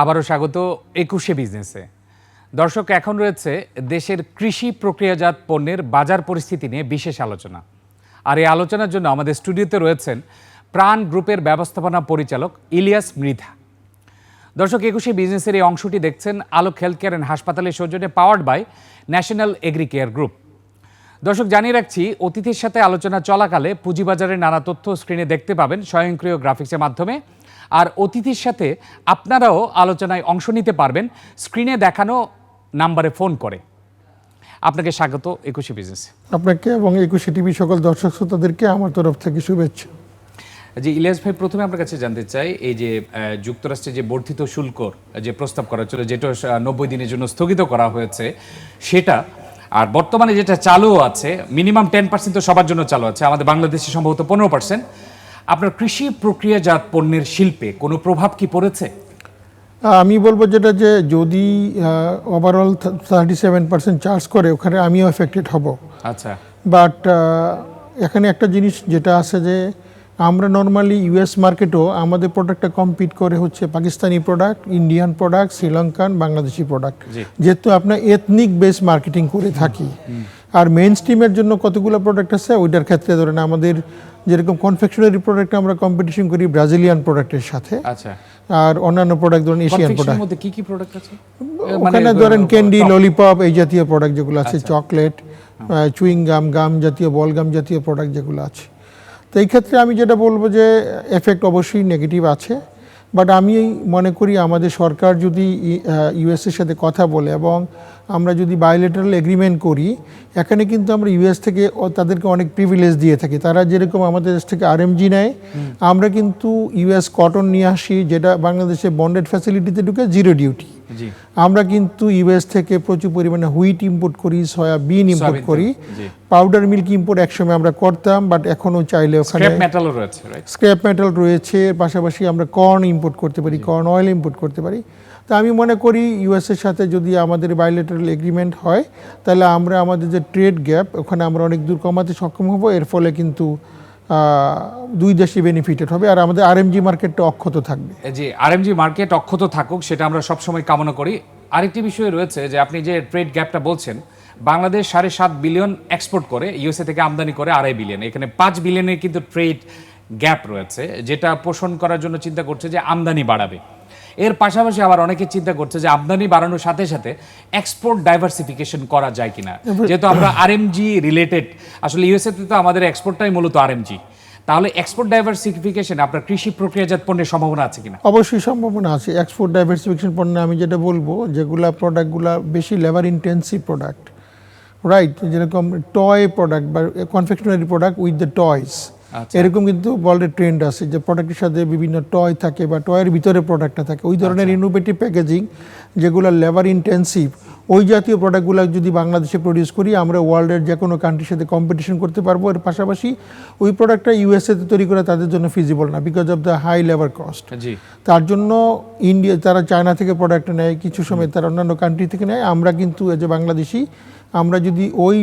আবারও স্বাগত একুশে বিজনেসে। দর্শক, এখন রয়েছে দেশের কৃষি প্রক্রিয়াজাত পণ্যের বাজার পরিস্থিতি নিয়ে বিশেষ আলোচনা। আর এই আলোচনার জন্য আমাদের স্টুডিওতে রয়েছেন প্রাণ গ্রুপের ব্যবস্থাপনা পরিচালক ইলিয়াস মৃধা। দর্শক, একুশে বিজনেসের এই অংশটি দেখছেন আলোক হেলথ কেয়ার অ্যান্ড হাসপাতালের সৌজন্যে powered by national agri care group. দর্শক, জানিয়ে রাখছি অতিথির সাথে আলোচনা চলাকালে পুঁজিবাজারের নানা তথ্য স্ক্রিনে দেখতে পাবেন। স্বয়ংক্রিয় গ্রাফিক্সের মাধ্যমে আর অতিথির সাথে আপনারাও আলোচনায় অংশ নিতে পারবেন। স্ক্রিনে দেখানো নাম্বারে ফোন করে। আপনাকে স্বাগত একুশে বিজনেস। আপনাকে এবং একুশে টিভি সকল দর্শক শ্রোতাদেরকে আমার তরফ থেকে শুভেচ্ছা। যে ইলিয়াস ভাই প্রথমে আপনার কাছে জানতে চাই এই যে যুক্তরাষ্ট্রে যে বর্ধিত শুল্ক যে প্রস্তাব করা ছিল যেটা নব্বই দিনের জন্য স্থগিত করা হয়েছে সেটা আর বর্তমানে যেটা চালু আছে মিনিমাম টেন পার্সেন্ট তো সবার জন্য চালু আছে আমাদের বাংলাদেশে সম্ভবত পনেরো পার্সেন্ট। আপনার কৃষি প্রক্রিয়াজাত পণ্যের শিল্পে কোনো প্রভাব কি পড়েছে? আমি বলব যেটা যে যদি overall thirty seven percent charge করে ওখানে আমিও এফেক্টেড হব। আচ্ছা। বাট এখানে একটা জিনিস যেটা আছে যে আমরা নর্মালি ইউএস মার্কেটও আমাদের প্রোডাক্টটা কম্পিট করে হচ্ছে Pakistani product Indian product Sri Lankan Bangladeshi product যেহেতু আপনার এথনিক বেস মার্কেটিং করে থাকি। আর মেইন স্ট্রিমের জন্য কতগুলো প্রোডাক্ট আছে ওইটার ক্ষেত্রে ধরেন আমাদের যেরকম কনফেকশনারি প্রোডাক্ট আমরা কম্পিটিশন করি ব্রাজিলিয়ান প্রোডাক্টের সাথে। আচ্ছা। আর অন্যান্য প্রোডাক্ট ধরেন এশিয়ান প্রোডাক্ট মধ্যে কি কি প্রোডাক্ট আছে? ওখানে ধরেন ক্যান্ডি ললিপপ এই জাতীয় প্রোডাক্ট যেগুলো আছে চকলেট চুইং গাম গাম জাতীয় বল গাম জাতীয় প্রোডাক্ট যেগুলো আছে। তো এই ক্ষেত্রে আমি যেটা বলব যে এফেক্ট অবশ্যই নেগেটিভ আছে। বাট আমি মনে করি আমাদের সরকার যদি ইউএসের সাথে কথা বলে এবং আমরা যদি বায়োলেটারাল এগ্রিমেন্ট করি এখানে কিন্তু আমরা ইউএস থেকে তাদেরকে অনেক প্রিভিলেজ দিয়ে থাকি। তারা যেরকম আমাদের দেশ থেকে আরএমজি নেয় আমরা কিন্তু ইউএস কটন নিয়ে আসি যেটা বাংলাদেশে বন্ডেড ফ্যাসিলিটিতে ঢুকে জিরো ডিউটি আমরা কিন্তু ইউএস থেকে প্রচুর পরিমাণে হুইট ইম্পোর্ট করি সয়াবিন ইম্পোর্ট করি। পাউডার মিল্ক ইম্পোর্ট একসময় আমরা করতাম বাট এখনও চাইলে ওখানে স্ক্র্যাপ মেটাল রয়েছে পাশাপাশি আমরা কর্ন ইম্পোর্ট করতে পারি কর্ন অয়েল ইম্পোর্ট করতে পারি। তা আমি মনে করি ইউএসের সাথে যদি আমাদের বায়োলেটারাল এগ্রিমেন্ট হয়, তাহলে আমরা আমাদের যে ট্রেড গ্যাপ ওখানে আমরা অনেক দূর কমাতে সক্ষম হব। এর ফলে কিন্তু দুই দেশই বেনিফিটেড হবে। আর আমাদের আরএমজি মার্কেটটা অক্ষত থাকবে। জি আরএমজি মার্কেট অক্ষত থাকুক, সেটা আমরা সবসময় কামনা করি। আরেকটি বিষয় রয়েছে যে, আপনি যে ট্রেড গ্যাপটা বলছেন, বাংলাদেশ সাড়ে সাত বিলিয়ন এক্সপোর্ট করে ইউএসএ থেকে আমদানি করে আড়াই বিলিয়ন এখানে পাঁচ বিলিয়নের কিন্তু ট্রেড গ্যাপ রয়েছে, যেটা পোষণ করার জন্য চিন্তা করছে যে আমদানি বাড়াবে। এর পাশাপাশি আবার অনেকে চিন্তা করছে যে আমদানি বাড়ানোর সাথে সাথে এক্সপোর্ট ডাইভার্সিফিকেশন করা যায় কিনা। যেহেতু আমরা আর আরএমজি রিলেটেড আসলে ইউএসএ তে আমাদের এক্সপোর্টটাই মূলত আর আরএমজি তাহলে এক্সপোর্ট ডাইভার্সিফিকেশন আপনার কৃষি প্রক্রিয়াজাত পণ্যের সম্ভাবনা আছে কিনা? অবশ্যই সম্ভাবনা আছে। এক্সপোর্ট ডাইভার্সিফিকেশন পণ্যে আমি যেটা বলব, যেগুলা প্রোডাক্টগুলা বেশি লেবার ইন্টেন্সিভ প্রোডাক্ট রাইট যেরকম টয় প্রোডাক্ট বা confectionery product with the toys. এরকম কিন্তু ওয়ার্ল্ডের ট্রেন্ড আছে যে প্রোডাক্টের সাথে বিভিন্ন টয় থাকে বা টয়ের ভিতরে প্রোডাক্টটা থাকে। ওই ধরনের আচ্ছা। ইনোভেটিভ প্যাকেজিং যেগুলো লেবার ইন্টেন্সিভ ওই জাতীয় প্রোডাক্টগুলো যদি বাংলাদেশে প্রডিউস করি আমরা ওয়ার্ল্ডের যে কোনো কান্ট্রির সাথে কম্পিটিশন করতে পারব। এর পাশাপাশি ওই প্রোডাক্টটা ইউএসএতে তৈরি করা তাদের জন্য ফিজিবল না because of the high labour cost তার জন্য ইন্ডিয়া তারা চায়না থেকে প্রোডাক্ট নেয় কিছু সময় তারা অন্যান্য কান্ট্রি থেকে নেয়। আমরা কিন্তু এজ এ বাংলাদেশি আমরা যদি ওই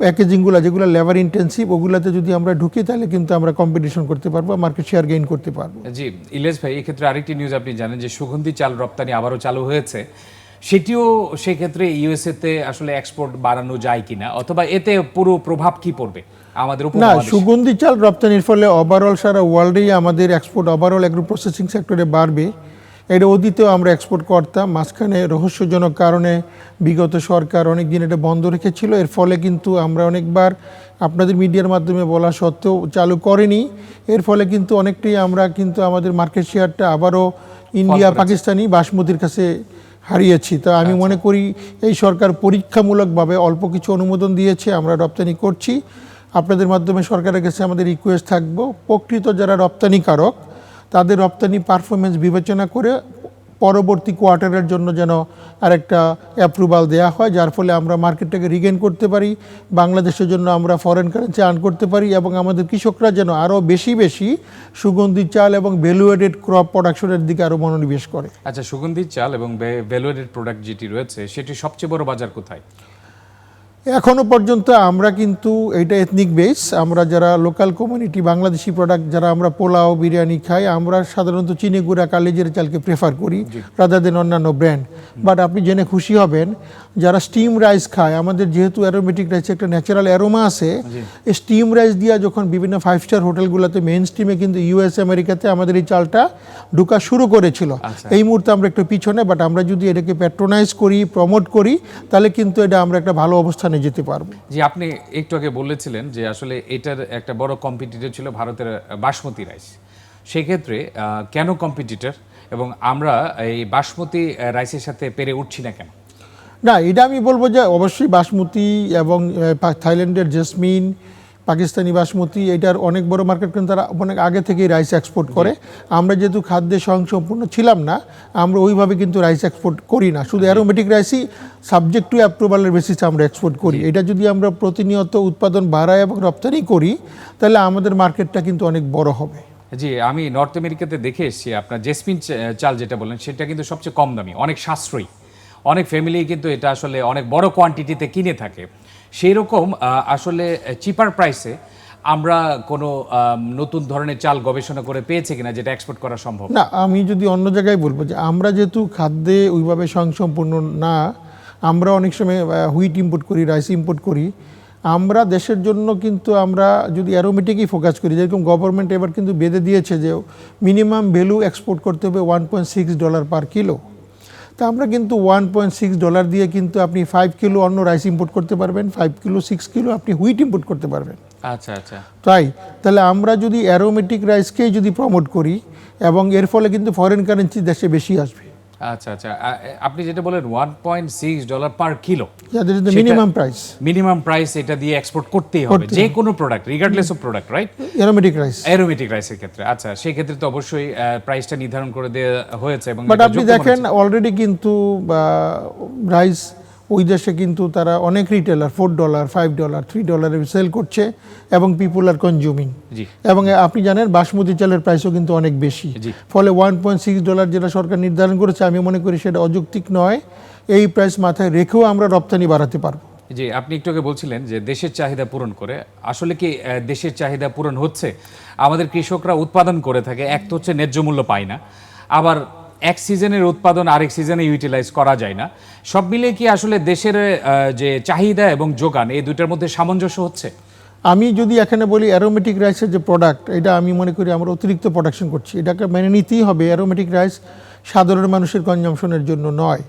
প্যাকেজিংগুলো যেগুলো লেবার ইন্টেন্সিভ ওগুলোতে যদি আমরা ঢুকি তাহলে কিন্তু আমরা কম্পিটিশন করতে পারব মার্কেট শেয়ার গেইন করতে পারব। জি ইলেশ ভাই এক্ষেত্রে আরেকটি নিউজ আপনি জানেন যে সুগন্ধি চাল রপ্তানি আবারও চালু হয়েছে। সেটিও সেক্ষেত্রে ইউএসএ তে আসলে এক্সপোর্ট বাড়ানো যায় কিনা? অথবা এতে পুরো প্রভাব কি পড়বে? আমাদের উপর না সুগন্ধি চাল রপ্তানির ফলে ওভারঅল সারা ওয়ার্ল্ডেই আমাদের এক্সপোর্ট ওভারঅল অ্যাগ্রো প্রসেসিং সেক্টরে বাড়বে। এটা অতীতেও আমরা এক্সপোর্ট করতাম। মাঝখানে রহস্যজনক কারণে বিগত সরকার অনেক দিন এটা বন্ধ রেখেছিল। এর ফলে কিন্তু আমরা অনেকবার আপনাদের মিডিয়ার মাধ্যমে বলা সত্ত্বেও চালু করেনি। এর ফলে কিন্তু অনেকটাই আমরা কিন্তু আমাদের মার্কেট শেয়ারটা আবারও ইন্ডিয়া পাকিস্তানি বাসমতির কাছে হারিয়েছি। তা আমি মনে করি এই সরকার পরীক্ষামূলকভাবে অল্প কিছু অনুমোদন দিয়েছে আমরা রপ্তানি করছি। আপনাদের মাধ্যমে সরকারের কাছে আমাদের রিকোয়েস্ট থাকব। প্রকৃত যারা রপ্তানিকারক তাদের রপ্তানি পারফরমেন্স বিবেচনা করে পরবর্তী কোয়ার্টারের জন্য যেন আরেকটা অ্যাপ্রুভাল দেওয়া হয়, যার ফলে আমরা মার্কেটটাকে রিগেন করতে পারি, বাংলাদেশের জন্য আমরা ফরেন কারেন্সি আর্ন করতে পারি এবং আমাদের কৃষকরা যেন আরও বেশি বেশি সুগন্ধি চাল এবং ভ্যালুয়েডেড ক্রপ প্রোডাকশনের দিকে আরও মনোনিবেশ করে। আচ্ছা সুগন্ধি চাল এবং ভ্যালুয়েডেড প্রোডাক্ট যেটি রয়েছে, সেটি সবচেয়ে বড় বাজার কোথায়? এখনও পর্যন্ত আমরা কিন্তু এটা এথনিক বেস আমরা যারা লোকাল কমিউনিটি বাংলাদেশি প্রোডাক্ট যারা আমরা পোলাও বিরিয়ানি খাই আমরা সাধারণত চিনি গুঁড়া কালেজের চালকে প্রেফার করি রাদার দেন অন্যান্য ব্র্যান্ড বাট আপনি জেনে খুশি হবেন যারা স্টিম রাইস খায় আমাদের যেহেতু অ্যারোমেটিক রাইস একটা ন্যাচারাল অ্যারোমা আছে এই স্টিম রাইস দিয়া যখন বিভিন্ন ফাইভ স্টার হোটেলগুলোতে মেইন স্ট্রিমে কিন্তু ইউএস আমেরিকাতে আমাদের এই চালটা ঢুকা শুরু করেছিল। এই মুহূর্তে আমরা একটু পিছনে বাট আমরা যদি এটাকে প্যাট্রোনাইজ করি প্রমোট করি তাহলে কিন্তু এটা আমরা একটা ভালো অবস্থানে যেতে পারব। জি আপনি একটু আগে বলেছিলেন যে আসলে এটার একটা বড় কম্পিটিটর ছিল ভারতের বাসমতি রাইস। সেক্ষেত্রে কেন কম্পিটিটর এবং আমরা এই বাসমতি রাইসের সাথে পেরে উঠছি না কেন? না এটা আমি বলব যে অবশ্যই বাসমতি এবং থাইল্যান্ডের জেসমিন পাকিস্তানি বাসমতি এটার অনেক বড় মার্কেট কিন্তু তারা অনেক আগে থেকেই রাইস এক্সপোর্ট করে। আমরা যেহেতু খাদ্যে স্বয়ংসম্পূর্ণ ছিলাম না আমরা ওইভাবে কিন্তু রাইস এক্সপোর্ট করি না। শুধু অ্যারোমেটিক রাইসই সাবজেক্ট টু অ্যাপ্রুভালের বেসিসে আমরা এক্সপোর্ট করি। এটা যদি আমরা প্রতিনিয়ত উৎপাদন বাড়াই এবং রপ্তানি করি তাহলে আমাদের মার্কেটটা কিন্তু অনেক বড় হবে। জি আমি নর্থ আমেরিকাতে দেখে এসেছি আপনার জেসমিন চাল যেটা বলেন সেটা কিন্তু সবচেয়ে কম দামি অনেক সাশ্রয়ী। অনেক ফ্যামিলি কিন্তু এটা আসলে অনেক বড় কোয়ান্টিটিতে কিনে থাকে। সেই রকম আসলে চিপার প্রাইসে আমরা কোনো নতুন ধরনের চাল গবেষণা করে পেয়েছে কিনা যেটা এক্সপোর্ট করা সম্ভব? না, আমি যদি অন্য জায়গায় বলব যে আমরা যেহেতু খাদ্যে ওইভাবে স্বয়ংসম্পূর্ণ না, আমরা অনেক সময় হুইট ইম্পোর্ট করি রাইস ইম্পোর্ট করি, আমরা দেশের জন্য কিন্তু আমরা যদি অ্যারোমেটিকই ফোকাস করি, যেরকম গভর্নমেন্ট এবার কিন্তু বেঁধে দিয়েছে যে মিনিমাম ভ্যালু এক্সপোর্ট করতে হবে one point six dollar per kilo তা আমরা কিন্তু ওয়ান পয়েন্ট সিক্স ডলার দিয়ে কিন্তু আপনি ফাইভ কিলো অন্য রাইস ইম্পোর্ট করতে পারবেন ফাইভ কিলো সিক্স কিলো আপনি হুইট ইম্পোর্ট করতে পারবেন। আচ্ছা আচ্ছা। তাই তাহলে আমরা যদি অ্যারোমেটিক রাইসকেই যদি প্রমোট করি এবং এর ফলে কিন্তু ফরেন কারেন্সি দেশে বেশি আসবে। আচ্ছা আচ্ছা। আপনি যেটা বলেন one point six dollar per kilo minimum price minimum price এটা দিয়ে এক্সপোর্ট করতেই হবে। যে কোনো product regardless of product right aromatic rice aromatic রাইসের ক্ষেত্রে। আচ্ছা সেই ক্ষেত্রে তো অবশ্যই প্রাইসটা নির্ধারণ করে দেওয়া হয়েছে এবং বাট আপনি দেখেন অলরেডি কিন্তু রাইস ওই দেশে কিন্তু তারা অনেক retailer four dollar five dollar three ডলারে সেল করছে এবং পিপুল আর কনজিউমিং জি। এবং আপনি জানেন বাসমতি চালের প্রাইসও কিন্তু অনেক বেশি। ফলে ওয়ান পয়েন্ট সিক্স ডলার যেটা সরকার নির্ধারণ করেছে আমি মনে করি সেটা অযৌক্তিক নয়। এই প্রাইস মাথায় রেখেও আমরা রপ্তানি বাড়াতে পারব। জি আপনি একটু আগে বলছিলেন যে দেশের চাহিদা পূরণ করে আসলে কি দেশের চাহিদা পূরণ হচ্ছে? আমাদের কৃষকরা উৎপাদন করে থাকে এক তো হচ্ছে ন্যায্য মূল্য পায় না। আবার এক সিজনের উৎপাদন আরেক সিজনে ইউটিলাইজ করা যায় না। সব মিলে কি আসলে দেশের যে চাহিদা এবং যোগান, এই দুইটার মধ্যে সামঞ্জস্য হচ্ছে? আমি যদি এখানে বলি অ্যারোমেটিক রাইসের যে প্রোডাক্ট এটা আমি মনে করি আমরা অতিরিক্ত প্রোডাকশন করছি। এটাকে মেনে নিতেই হবে অ্যারোমেটিক রাইস সাধারণ মানুষের কনজামশনের জন্য নয়।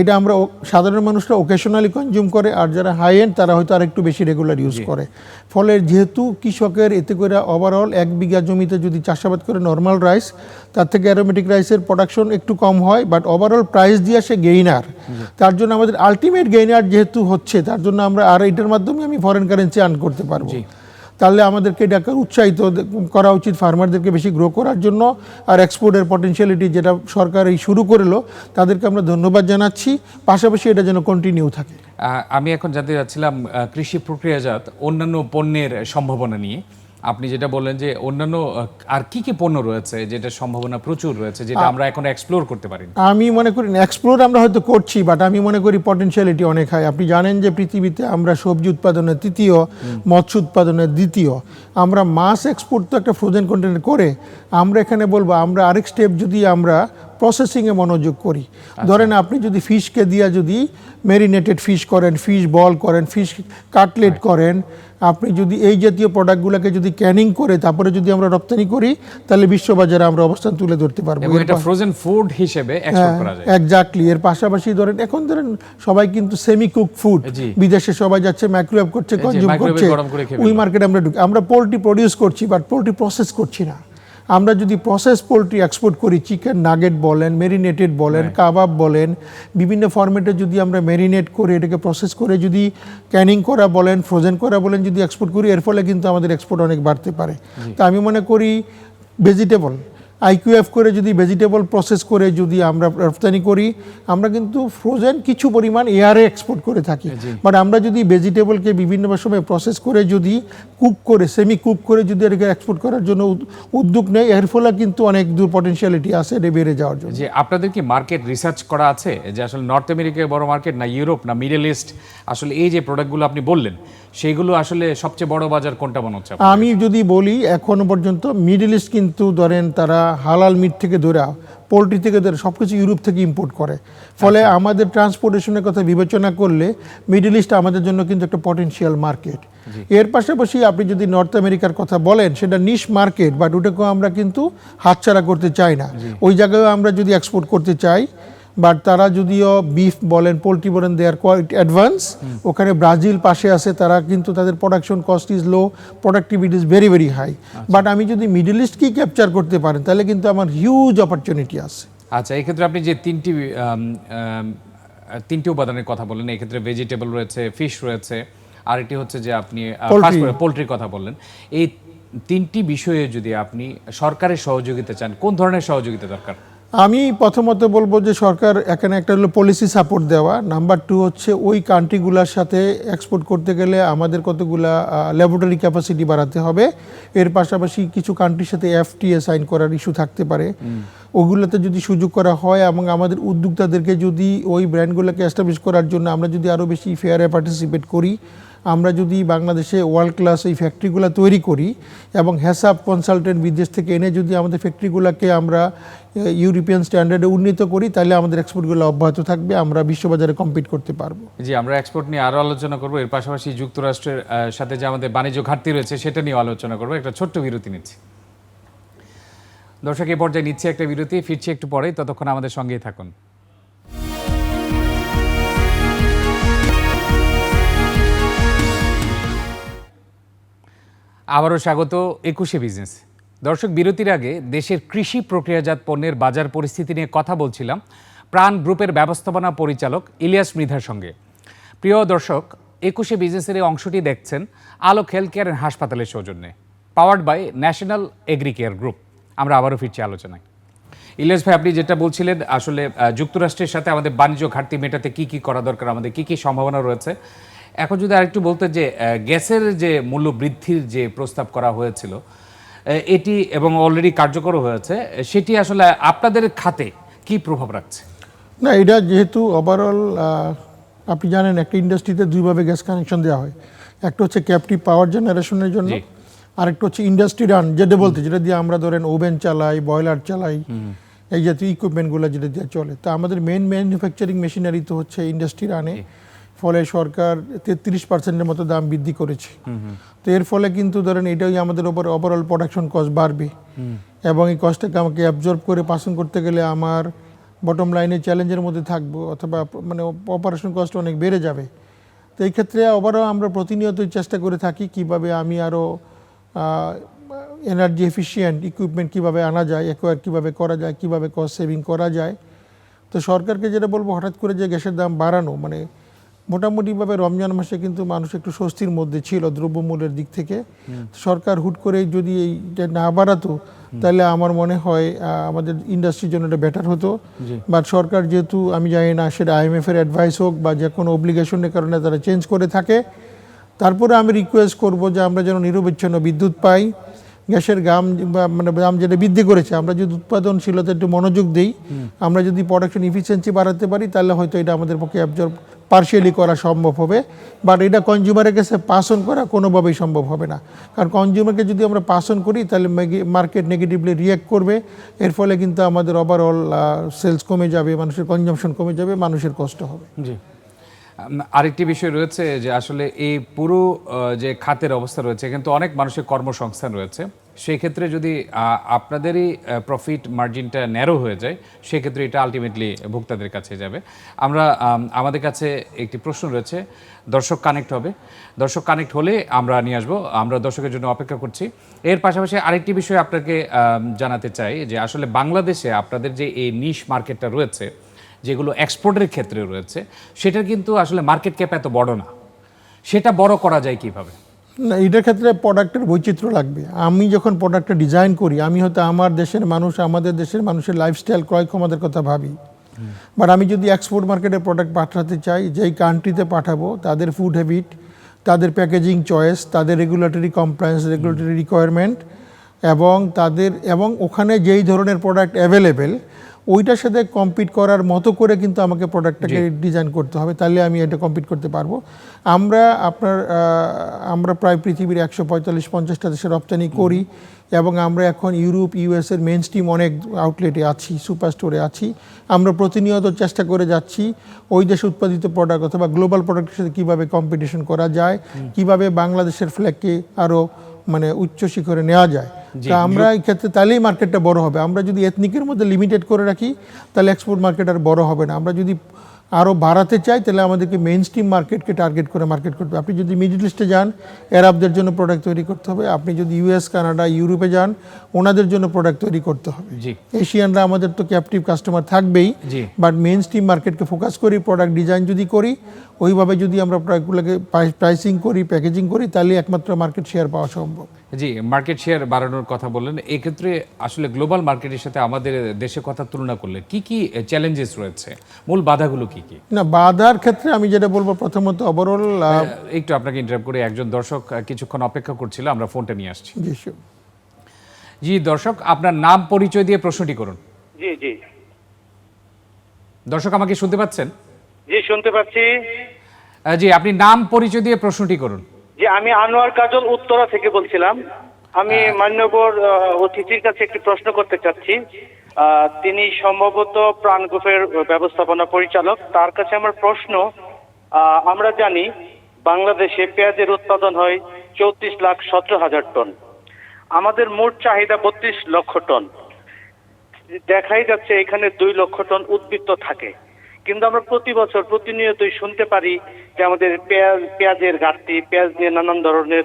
এটা আমরা সাধারণ মানুষরা ওকেশনালি কনজিউম করে আর যারা হাই এন্ড তারা হয়তো আর একটু বেশি রেগুলার ইউজ করে। ফলে যেহেতু কৃষকের এতে করে ওভারঅল এক বিঘা জমিতে যদি চাষাবাদ করে নর্মাল রাইস তার থেকে অ্যারোমেটিক রাইসের প্রোডাকশন একটু কম হয় বাট ওভারঅল প্রাইস দিয়ে সে গেইনার তার জন্য আমাদের আলটিমেট গেইনার যেহেতু হচ্ছে তার জন্য আমরা আর এটার মাধ্যমে আমি ফরেন কারেন্সি আর্ন করতে পারব। তাহলে আমাদেরকে এটাকে উৎসাহিত করা উচিত ফার্মারদেরকে বেশি গ্রো করার জন্য আর এক্সপোর্টের পটেন্সিয়ালিটি যেটা সরকার এই শুরু করল, তাদেরকে আমরা ধন্যবাদ জানাচ্ছি। পাশাপাশি এটা যেন কন্টিনিউ থাকে। আমি এখন জানতে চাচ্ছিলাম কৃষি প্রক্রিয়াজাত অন্যান্য পণ্যের সম্ভাবনা নিয়ে। আপনি যেটা বললেন যে অন্যান্য আর কি কি পণ্য রয়েছে যেটা সম্ভাবনা প্রচুর রয়েছে যেটা আমরা এখন এক্সপ্লোর করতে পারি? আমি মনে করি এক্সপ্লোর আমরা হয়তো করছি বাট আমি মনে করি পটেনশিয়ালিটি অনেক হয় আপনি জানেন যে পৃথিবীতে আমরা সবজি উৎপাদনের তৃতীয় মৎস্য উৎপাদনের দ্বিতীয়। আমরা মাছ এক্সপোর্ট তো একটা ফ্রোজেন কন্টেনার করে আমরা এখানে বলব আমরা আরেক স্টেপ যদি আমরা প্রসেসিংয়ে মনোযোগ করি। ধরেন আপনি যদি ফিশকে দিয়ে যদি মেরিনেটেড ফিশ করেন ফিশ বল করেন ফিশ কাটলেট করেন আপনি যদি এই জাতীয় প্রোডাক্টগুলোকে যদি ক্যানিং করে তারপরে যদি আমরা রপ্তানি করি তাহলে বিশ্ববাজারে আমরা অবস্থান তুলে ধরতে পারব। এটা ফ্রোজেন ফুড হিসেবে যায়। এক্স্যাক্টলি এর পাশাপাশি ধরেন এখন ধরেন সবাই কিন্তু সেমি কুক ফুড বিদেশে সবাই যাচ্ছে মাইক্রোওয়েভ করছে কনজিউম করছে। ওই মার্কেটে আমরা ঢুকি আমরা পোলট্রি প্রডিউস করছি বাট পোলট্রি প্রসেস করছি না। আমরা যদি প্রসেস পোলট্রি এক্সপোর্ট করি চিকেন নাগেট বলেন মেরিনেটেড বলেন কাবাব বলেন বিভিন্ন ফরম্যাটে যদি আমরা মেরিনেট করে এটাকে প্রসেস করে যদি ক্যানিং করা বলেন ফ্রোজেন করা বলেন যদি এক্সপোর্ট করি এর ফলে কিন্তু আমাদের এক্সপোর্ট অনেক বাড়তে পারে। তা আমি মনে করি ভেজিটেবল আইকিউএফ করে যদি ভেজিটেবল প্রসেস করে যদি আমরা রপ্তানি করি আমরা কিন্তু ফ্রোজেন কিছু পরিমাণ এয়ারে এক্সপোর্ট করে থাকি। বাট আমরা যদি ভেজিটেবলকে বিভিন্ন সময় প্রসেস করে যদি কুক করে সেমি কুক করে যদি এটাকে এক্সপোর্ট করার জন্য উদ- উদ্যোগ নেয় এর ফলে কিন্তু অনেক দূর পটেনশিয়ালিটি আছে এটা বেড়ে যাওয়ার জন্য। যে আপনাদের কি মার্কেট রিসার্চ করা আছে? যে আসলে নর্থ আমেরিকায় বড় মার্কেট না ইউরোপ না মিডল ইস্ট আসলে এই যে প্রোডাক্টগুলো আপনি বললেন সেইগুলো আসলে সবচেয়ে বড় বাজার কোনটা মনে হচ্ছে আমি যদি বলি এখনও পর্যন্ত মিডল ইস্ট কিন্তু ধরেন তারা হালাল মিট থেকে ধরে পোলট্রি থেকে ধরে সব কিছু ইউরোপ থেকে ইম্পোর্ট করে। ফলে আমাদের ট্রান্সপোর্টেশনের কথা বিবেচনা করলে মিডল ইস্ট আমাদের জন্য কিন্তু একটা পটেনশিয়াল মার্কেট এর পাশাপাশি আপনি যদি নর্থ আমেরিকার কথা বলেন সেটা নিশ মার্কেট বাট ওটাকেও আমরা কিন্তু হাতছাড়া করতে চাই না। ওই জায়গায় আমরা যদি এক্সপোর্ট করতে চাই বাট তারা যদিও বিফ বলেন পোলট্রি বলেন দে আর কোয়াইট অ্যাডভান্স ওখানে ব্রাজিল পাশে আছে তারা কিন্তু তাদের production cost is low productivity is very very high but আমি যদি মিডল ইস্টকেই ক্যাপচার করতে পারেন তাহলে কিন্তু আমার হিউজ অপরচুনিটি আছে। আচ্ছা এই ক্ষেত্রে আপনি যে তিনটি তিনটি উপাদানের কথা বললেন এই ক্ষেত্রে ভেজিটেবল রয়েছে ফিশ রয়েছে আর এটি হচ্ছে যে আপনি. পোলট্রির কথা বললেন। এই তিনটি বিষয়ে যদি আপনি সরকারের সহযোগিতা চান কোন ধরনের সহযোগিতা দরকার? আমি প্রথমত বলব যে সরকার এখানে একটা হলো পলিসি সাপোর্ট দেওয়া। নাম্বার টু হচ্ছে ওই কান্ট্রিগুলোর সাথে এক্সপোর্ট করতে গেলে আমাদের কতগুলা ল্যাবরেটরি ক্যাপাসিটি বাড়াতে হবে। এর পাশাপাশি কিছু কান্ট্রির সাথে এফটিএ সাইন করার ইস্যু থাকতে পারে। ওগুলোতে যদি সুযোগ করা হয় এবং আমাদের উদ্যোক্তাদেরকে যদি ওই ব্র্যান্ডগুলোকে এস্টাবলিশ করার জন্য আমরা যদি আরও বেশি ফেয়ারে পার্টিসিপেট করি আমরা যদি বাংলাদেশে ওয়ার্ল্ড ক্লাস এই ফ্যাক্টরিগুলো তৈরি করি এবং হেসাব কনসালটেন্ট বিদেশ থেকে এনে যদি আমাদের ফ্যাক্টরিগুলোকে আমরা ইউরোপিয়ান স্ট্যান্ডার্ডে উন্নীত করি, তাহলে আমাদের এক্সপোর্টগুলো অব্যাহত থাকবে, আমরা বিশ্ববাজারে কম্পিট করতে পারব। জি, আমরা এক্সপোর্ট নিয়ে আরও আলোচনা করব। এর পাশাপাশি যুক্তরাষ্ট্রের সাথে যে আমাদের বাণিজ্য ঘাটতি রয়েছে, সেটা নিয়ে আলোচনা করব। একটা ছোট্ট বিরতি নিচ্ছি। দর্শক এই পর্যায়ে নিচ্ছে একটা বিরতি। ফিরছি একটু পরেই, ততক্ষণ আমাদের সঙ্গেই থাকুন। আবারও স্বাগত একুশে বিজনেস। দর্শক, বিরতির আগে দেশের কৃষি প্রক্রিয়াজাত পণ্যের বাজার পরিস্থিতি নিয়ে কথা বলছিলাম প্রাণ গ্রুপের ব্যবস্থাপনা পরিচালক ইলিয়াস মৃধার সঙ্গে। প্রিয় দর্শক, একুশে বিজনেসের এই অংশটি দেখছেন আলোক হেলথ কেয়ার অ্যান্ড হাসপাতালের সৌজন্যে, powered by national agri care group. আমরা আবারও ফিরছি আলোচনায়। ইলিয়াস ভাই, আপনি যেটা বলছিলেন, আসলে যুক্তরাষ্ট্রের সাথে আমাদের বাণিজ্য ঘাটতি মেটাতে কি কি করা দরকার, আমাদের কি কি সম্ভাবনা রয়েছে এখন যদি আরেকটু বলতে যে গ্যাসের যে মূল্য বৃদ্ধির যে প্রস্তাব করা হয়েছিল এটি এবং অলরেডি কার্যকর হয়েছে সেটি আসলে আপনাদের খাতে কি প্রভাব রাখছে? না এটা যেহেতু ওভারঅল আপনি জানেন একটা ইন্ডাস্ট্রিতে দুইভাবে গ্যাস কানেকশন দেওয়া হয়। একটা হচ্ছে ক্যাপটিভ পাওয়ার জেনারেশনের জন্য। আরেকটা হচ্ছে ইন্ডাস্ট্রি রান যেটা বলতে যেটা দিয়ে আমরা ধরেন ওভেন চালাই বয়লার চালাই এই জাতীয় ইকুইপমেন্টগুলো যেটা দিয়ে চলে। তো আমাদের মেন ম্যানুফ্যাকচারিং মেশিনারি তো হচ্ছে ইন্ডাস্ট্রি রানে ফলে সরকার তেত্রিশ পার্সেন্টের মতো দাম বৃদ্ধি করেছে। তো এর ফলে কিন্তু ধরেন এটাই আমাদের ওপর ওভারঅল প্রোডাকশন কস্ট বাড়বে। এবং এই কস্টটাকে আমাকে অ্যাবজর্ব করে পাসন করতে গেলে আমার বটম লাইনে চ্যালেঞ্জের মধ্যে থাকব অথবা মানে অপারেশন কস্ট অনেক বেড়ে যাবে। তো এই ক্ষেত্রে আবারও আমরা প্রতিনিয়তই চেষ্টা করে থাকি কীভাবে আমি আরও এনার্জি এফিসিয়েন্ট ইকুইপমেন্ট কীভাবে আনা যায় অ্যাকোয়ার কীভাবে করা যায় কীভাবে কস্ট সেভিং করা যায়। তো সরকারকে যেটা বলব হঠাৎ করে যে গ্যাসের দাম বাড়ানো মানে মোটামুটিভাবে রমজান মাসে কিন্তু মানুষ একটু স্বস্তির মধ্যে ছিল দ্রব্যমূল্যের দিক থেকে। সরকার হুট করে যদি এইটা না বাড়াতো তাহলে আমার মনে হয় আমাদের ইন্ডাস্ট্রির জন্য এটা বেটার হতো। বাট সরকার যেহেতু আমি জানি না সেটা আইএমএফ এর অ্যাডভাইস হোক বা যে কোনো অব্লিগেশনের কারণে তারা চেঞ্জ করে থাকে। তারপরে আমি রিকোয়েস্ট করব যে আমরা যেন নিরবিচ্ছিন্ন বিদ্যুৎ পাই গ্যাসের গাম বা মানে দাম যেটা বৃদ্ধি করেছে আমরা যদি উৎপাদনশীলতা একটু মনোযোগ দিই আমরা যদি প্রোডাকশন ইফিসিয়েন্সি বাড়াতে পারি তাহলে হয়তো এটা আমাদের পক্ষে অ্যাবজর্ব পার্শিয়ালি করা সম্ভব হবে বাট এটা কনজিউমারের কাছে পাস অন করা কোনোভাবেই সম্ভব হবে না। কারণ কনজিউমারকে যদি আমরা পাস অন করি, তাহলে মার্কেট নেগেটিভলি রিয়াক্ট করবে, এর ফলে কিন্তু আমাদের ওভারঅল সেলস কমে যাবে, মানুষের কনজামশন কমে যাবে, মানুষের কষ্ট হবে। জি। আরেকটি বিষয় রয়েছে যে আসলে এই পুরো যে খাতের অবস্থা রয়েছে কিন্তু অনেক মানুষের কর্মসংস্থান রয়েছে। সেই ক্ষেত্রে যদি আপনাদেরই প্রফিট মার্জিনটা ন্যারো হয়ে যায় সেক্ষেত্রে এটা আলটিমেটলি ভোক্তাদের কাছে যাবে। আমরা আমাদের কাছে একটি প্রশ্ন রয়েছে, দর্শক কানেক্ট হবে। দর্শক কানেক্ট হলে আমরা নিয়ে আসব। আমরা দর্শকের জন্য অপেক্ষা করছি। এর পাশাপাশি আরেকটি বিষয় আপনাকে জানাতে চাই যে আসলে বাংলাদেশে আপনাদের যে এই নিশ মার্কেটটা রয়েছে, যেগুলো এক্সপোর্টের ক্ষেত্রে রয়েছে সেটা কিন্তু আসলে মার্কেট ক্যাপ এত বড় না। সেটা বড় করা যায় কীভাবে? না এটার ক্ষেত্রে প্রোডাক্টের বৈচিত্র্য লাগবে। আমি যখন প্রোডাক্টটা ডিজাইন করি আমি হয়তো আমার দেশের মানুষ আমাদের দেশের মানুষের লাইফস্টাইল ক্রয় ক্ষমতার কথা ভাবি। বাট আমি যদি এক্সপোর্ট মার্কেটে প্রোডাক্ট পাঠাতে চাই যেই কান্ট্রিতে পাঠাবো তাদের ফুড হ্যাবিট তাদের প্যাকেজিং চয়েস তাদের রেগুলেটরি কমপ্লায়েন্স রেগুলেটরি রিকোয়ারমেন্ট এবং তাদের এবং ওখানে যেই ধরনের প্রোডাক্ট অ্যাভেলেবেল ওইটার সাথে কম্পিট করার মতো করে কিন্তু আমাকে প্রোডাক্টটাকে ডিজাইন করতে হবে তাহলে আমি এটা কম্পিট করতে পারব। আমরা আপনার আমরা প্রায় পৃথিবীর একশো পঁয়তাল্লিশ পঞ্চাশটা দেশে রপ্তানি করি এবং আমরা এখন ইউরোপ ইউএসের মেন স্ট্রিম অনেক আউটলেটে আছি সুপার স্টোরে আছি। আমরা প্রতিনিয়ত চেষ্টা করে যাচ্ছি ওই দেশে উৎপাদিত প্রোডাক্ট অথবা গ্লোবাল প্রোডাক্টের সাথে কীভাবে কম্পিটিশন করা যায় কীভাবে বাংলাদেশের ফ্ল্যাগকে আরও মানে উচ্চ শিখরে নেওয়া যায়। তা আমরা এই ক্ষেত্রে তাহলেই মার্কেটটা বড় হবে। আমরা যদি এথনিকের মধ্যে লিমিটেড করে রাখি, তাহলে এক্সপোর্ট মার্কেট আর বড় হবে না। আমরা যদি আরও বাড়াতে চাই তাহলে আমাদেরকে মেইন স্ট্রিম মার্কেটকে টার্গেট করে মার্কেট করতে হবে। আপনি যদি মিডল ইস্টে যান এরাবদের জন্য প্রোডাক্ট তৈরি করতে হবে। আপনি যদি ইউএস কানাডা ইউরোপে যান ওনাদের জন্য প্রোডাক্ট তৈরি করতে হবে। জি। এশিয়ানরা আমাদের তো ক্যাপটিভ কাস্টমার থাকবেই জি। বাট মেইন স্ট্রিম মার্কেটকে ফোকাস করি প্রোডাক্ট ডিজাইন যদি করি ওইভাবে যদি আমরা প্রোডাক্টগুলোকে প্রাইসিং করি প্যাকেজিং করি তাহলে একমাত্র মার্কেট শেয়ার পাওয়া সম্ভব। জি মার্কেট শেয়ার বাড়ানোর কথা বললেন। এক্ষেত্রে আসলে গ্লোবাল মার্কেটের সাথে আমাদের দেশের কথা তুলনা করলে কি কি চ্যালেঞ্জেস রয়েছে? মূল বাধাগুলো কি? কি? না বাধার ক্ষেত্রে আমি যেটা বলব প্রথমত ওভারঅল একটু আপনাকে ইন্টারাপ্ট করে একজন দর্শক কিছুক্ষণ অপেক্ষা করছিল আমরা ফোনটা নিয়ে আসছি। জি দর্শক আপনার নাম পরিচয় দিয়ে প্রশ্নটি করুন। জি জি। দর্শক আমাকে শুনতে পাচ্ছেন? জি শুনতে পাচ্ছি। জি আপনি নাম পরিচয় দিয়ে প্রশ্নটি করুন। জি আমি আনোয়ার কাজল উত্তরা থেকে বলছিলাম। আমি মান্যবর আহ, অতিথির কাছে একটি প্রশ্ন করতে চাচ্ছি। তিনি সম্ভবত প্রাণ গ্রুপের ব্যবস্থাপনা পরিচালক। তার কাছে আমার প্রশ্ন আমরা জানি বাংলাদেশে পেঁয়াজের উৎপাদন হয় চৌত্রিশ লাখ সতেরো হাজার টন। আমাদের মোট চাহিদা বত্রিশ লক্ষ টন। দেখাই যাচ্ছে এখানে দুই লক্ষ টন উদ্বৃত্ত থাকে। কিন্তু আমরা প্রতি বছর প্রতিনিয়তই শুনতে পারি যে আমাদের পেঁয়াজ, পেঁয়াজের ঘাটতি, পেঁয়াজ নিয়ে নানান ধরনের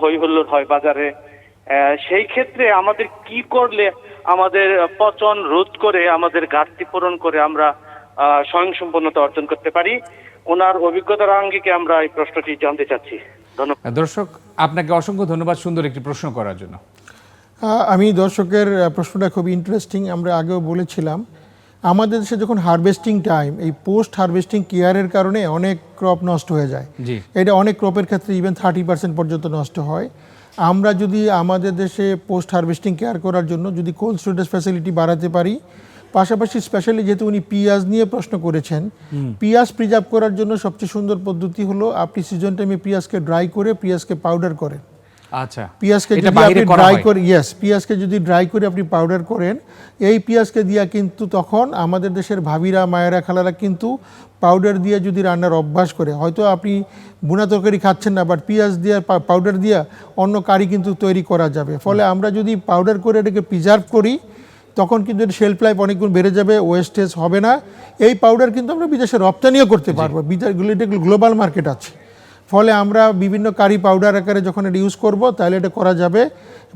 হই হুল্লোড় হয় বাজারে। সেই ক্ষেত্রে আমাদের কি করলে আমাদের পচন রোধ করে আমাদের ঘাটতি পূরণ করে আমরা স্বয়ংসম্পন্নতা অর্জন করতে পারি? ওনার অভিজ্ঞতার আঙ্গিকে আমরা এই প্রশ্নটি জানতে চাচ্ছি। ধন্যবাদ। দর্শক আপনাকে অসংখ্য ধন্যবাদ সুন্দর একটি প্রশ্ন করার জন্য। আমি দর্শকের প্রশ্নটা খুব ইন্টারেস্টিং আমরা আগেও বলেছিলাম। আমাদের দেশে যখন হারভেস্টিং টাইম এই পোস্ট হারভেস্টিং কেয়ারের কারণে অনেক ক্রপ নষ্ট হয়ে যায়। এটা অনেক ক্রপের ক্ষেত্রে ইভেন থার্টি পার্সেন্ট পর্যন্ত নষ্ট হয়। আমরা যদি আমাদের দেশে পোস্ট হারভেস্টিং কেয়ার করার জন্য যদি কোল্ড স্টোরেজ ফ্যাসিলিটি বাড়াতে পারি পাশাপাশি স্পেশালি যেহেতু উনি পিঁয়াজ নিয়ে প্রশ্ন করেছেন পিঁয়াজ প্রিজার্ভ করার জন্য সবচেয়ে সুন্দর পদ্ধতি হলো আপনি সিজন টাইমে পিঁয়াজকে ড্রাই করে পিঁয়াজকে পাউডার করেন। আচ্ছা। পেঁয়াজকে যদি আপনি ড্রাই করে ইয়েস পেঁয়াজকে যদি ড্রাই করে আপনি পাউডার করেন এই পেঁয়াজকে দিয়া কিন্তু তখন আমাদের দেশের ভাবিরা মায়েরা খালারা কিন্তু পাউডার দিয়ে যদি রান্নার অভ্যাস করে হয়তো আপনি বুনা তরকারি খাচ্ছেন না বাট পেঁয়াজ দিয়ে পাউডার দিয়া অন্য কারি কিন্তু তৈরি করা যাবে। ফলে আমরা যদি পাউডার করে এটাকে প্রিজার্ভ করি তখন কিন্তু এর শেলফ লাইফ অনেকগুণ বেড়ে যাবে ওয়েস্টেজ হবে না। এই পাউডার কিন্তু আমরা বিদেশে রপ্তানিও করতে পারব। এটা গ্লোবাল মার্কেট আছে। ফলে আমরা বিভিন্ন কারি পাউডার আকারে যখন এটা ইউজ করব, তাহলে এটা করা যাবে।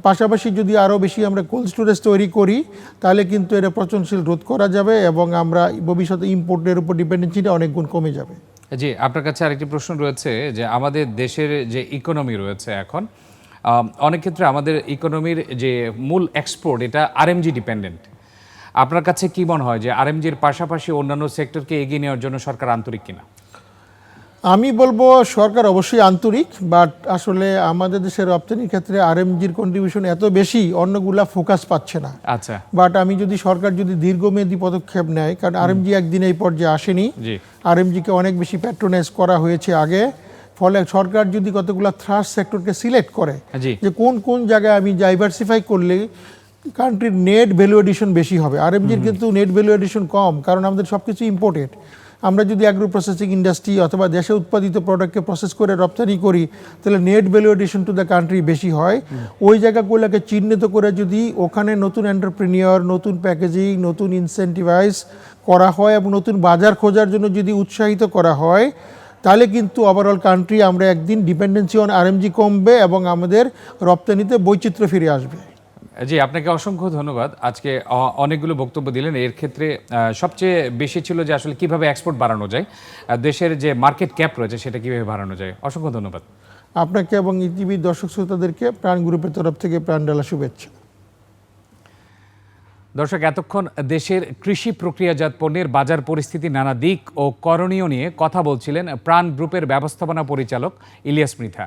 পাশাপাশি যদি আরও বেশি আমরা কোল্ড স্টোরেজ তৈরি করি, তাহলে কিন্তু এটা পচনশীল রোধ করা যাবে এবং আমরা ভবিষ্যতে ইম্পোর্টের উপর ডিপেন্ডেন্সিটা অনেক গুণ কমে যাবে। জি, আপনার কাছে আরেকটি প্রশ্ন রয়েছে যে আমাদের দেশের যে ইকোনমি রয়েছে এখন অনেক ক্ষেত্রে আমাদের ইকোনমির যে মূল এক্সপোর্ট এটা আরএমজি ডিপেন্ডেন্ট আপনার কাছে কী মনে হয় যে আরএমজির পাশাপাশি অন্যান্য সেক্টরকে এগিয়ে নেওয়ার জন্য সরকার আন্তরিক কিনা? আমি বলব সরকার অবশ্যই আন্তরিক বাট আসলে আমাদের দেশের রপ্তানির ক্ষেত্রে আরএমজির কন্ট্রিবিউশন এত বেশি অন্যগুলা ফোকাস পাচ্ছে না। আচ্ছা। বাট আমি যদি সরকার যদি দীর্ঘমেয়াদী পদক্ষেপ নেয় কারণ আরএমজি একদিন এই পর্যায়ে আসেনি জি। আরএমজিকে অনেক বেশি প্যাট্রোনাইজ করা হয়েছে আগে ফলে সরকার যদি কতগুলো থ্রাস্ট সেক্টরকে সিলেক্ট করে যে কোন কোন জায়গায় আমি ডাইভার্সিফাই করলে কান্ট্রির নেট ভ্যালু এডিশন বেশি হবে। আরএমজির কিন্তু নেট ভ্যালু এডিশন কম কারণ আমাদের সব কিছু ইম্পোর্টেড আমরা যদি অ্যাগ্রো প্রসেসিং ইন্ডাস্ট্রি অথবা দেশে উৎপাদিত প্রোডাক্টকে প্রসেস করে রপ্তানি করি, তাহলে net value addition to the country বেশি হয়। ওই জায়গাগুলোকে চিহ্নিত করে যদি ওখানে নতুন এন্টারপ্রিনিয়র নতুন প্যাকেজিং নতুন ইনসেন্টিভাইজ করা হয় এবং নতুন বাজার খোঁজার জন্য যদি উৎসাহিত করা হয়, তাহলে কিন্তু ওভারঅল কান্ট্রি আমরা একদিন ডিপেন্ডেন্সি অন আরএমজি কমবে এবং আমাদের রপ্তানিতে বৈচিত্র্য ফিরে আসবে। জি আপনাকে অসংখ্য ধন্যবাদ। আজকে অনেকগুলো বক্তব্য দিলেন। এর ক্ষেত্রে সবচেয়ে বেশি ছিল যে আসলে কীভাবে এক্সপোর্ট বাড়ানো যায় দেশের যে মার্কেট ক্যাপ রয়েছে সেটা কীভাবে বাড়ানো যায়। অসংখ্য ধন্যবাদ। আপনাকে এবং ইটিভির দর্শক শ্রোতাদেরকে প্রাণ গ্রুপের তরফ থেকে প্রাণ ডালা শুভেচ্ছা। দর্শক এতক্ষণ দেশের কৃষি প্রক্রিয়াজাত পণ্যের বাজার পরিস্থিতি নানা দিক ও করণীয় নিয়ে কথা বলছিলেন প্রাণ গ্রুপের ব্যবস্থাপনা পরিচালক ইলিয়াস মৃথা